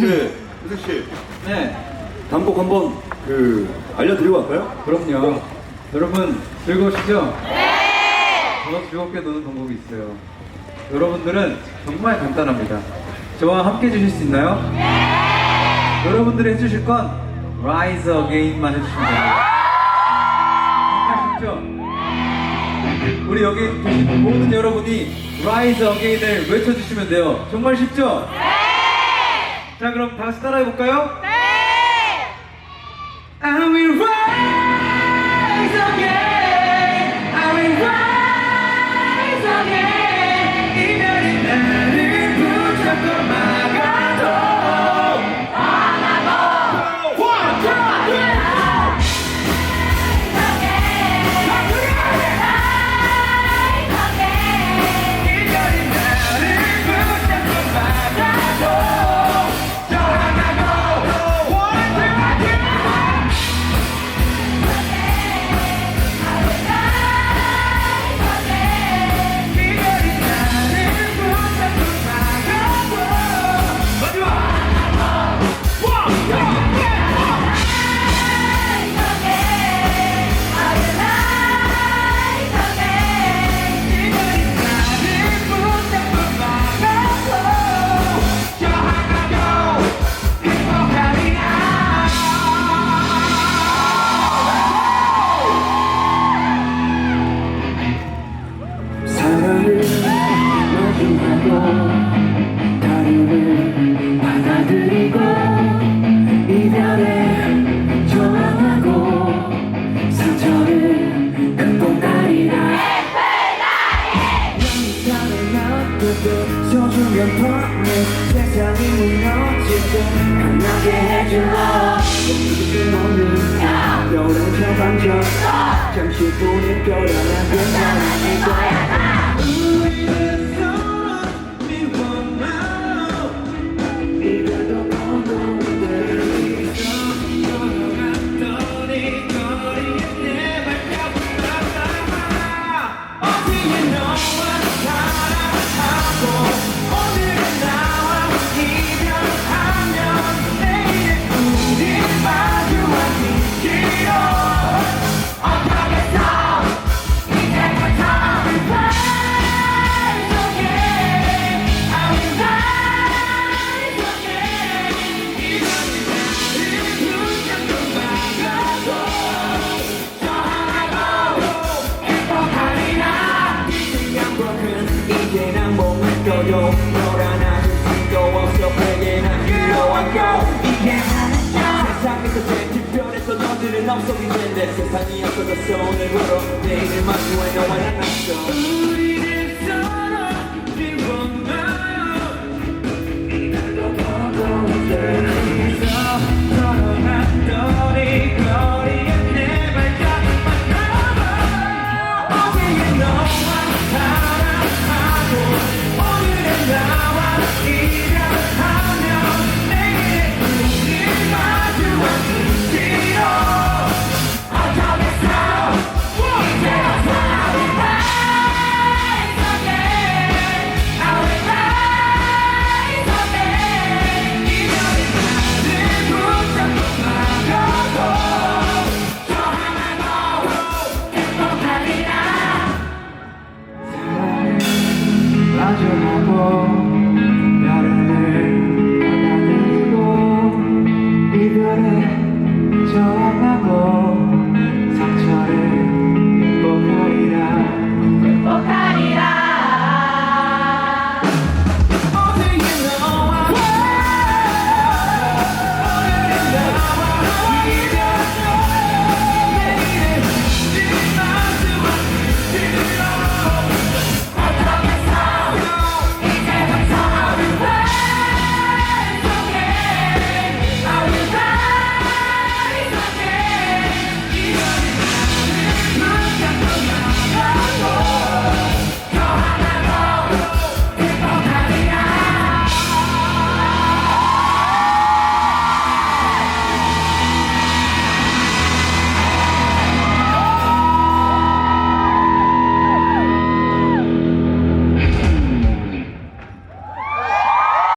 그 우석 씨 네, 단곡 한번 그 알려드리고 갈까요? 그럼요. 여러분 즐거우시죠? 네! 저 즐겁게 노는 방법이 있어요. 여러분들은 정말 간단합니다. 저와 함께 해주실 수 있나요? 네! 여러분들이 해주실 건 Rise Again만 해주시면 됩니다. 정말 쉽죠? 우리 여기 계신 모든 여러분이 Rise Again을 외쳐주시면 돼요. 정말 쉽죠? 네! 자 그럼 다 같이 따라해볼까요? 강하게 해줄러 움직임 없는 너랑 처방전 잠시뿐인 뼈라나 괜찮을 거야 떠도 너란 아주 수도 없어 내게 난 유로하고. 이게 하나죠 세상에서 제일 특별했어 너들은 없어. 내 세상이 없어졌어. 오늘부로 내일을 마주해 너와 난 낯서 상처하고 상처를 극복하리라.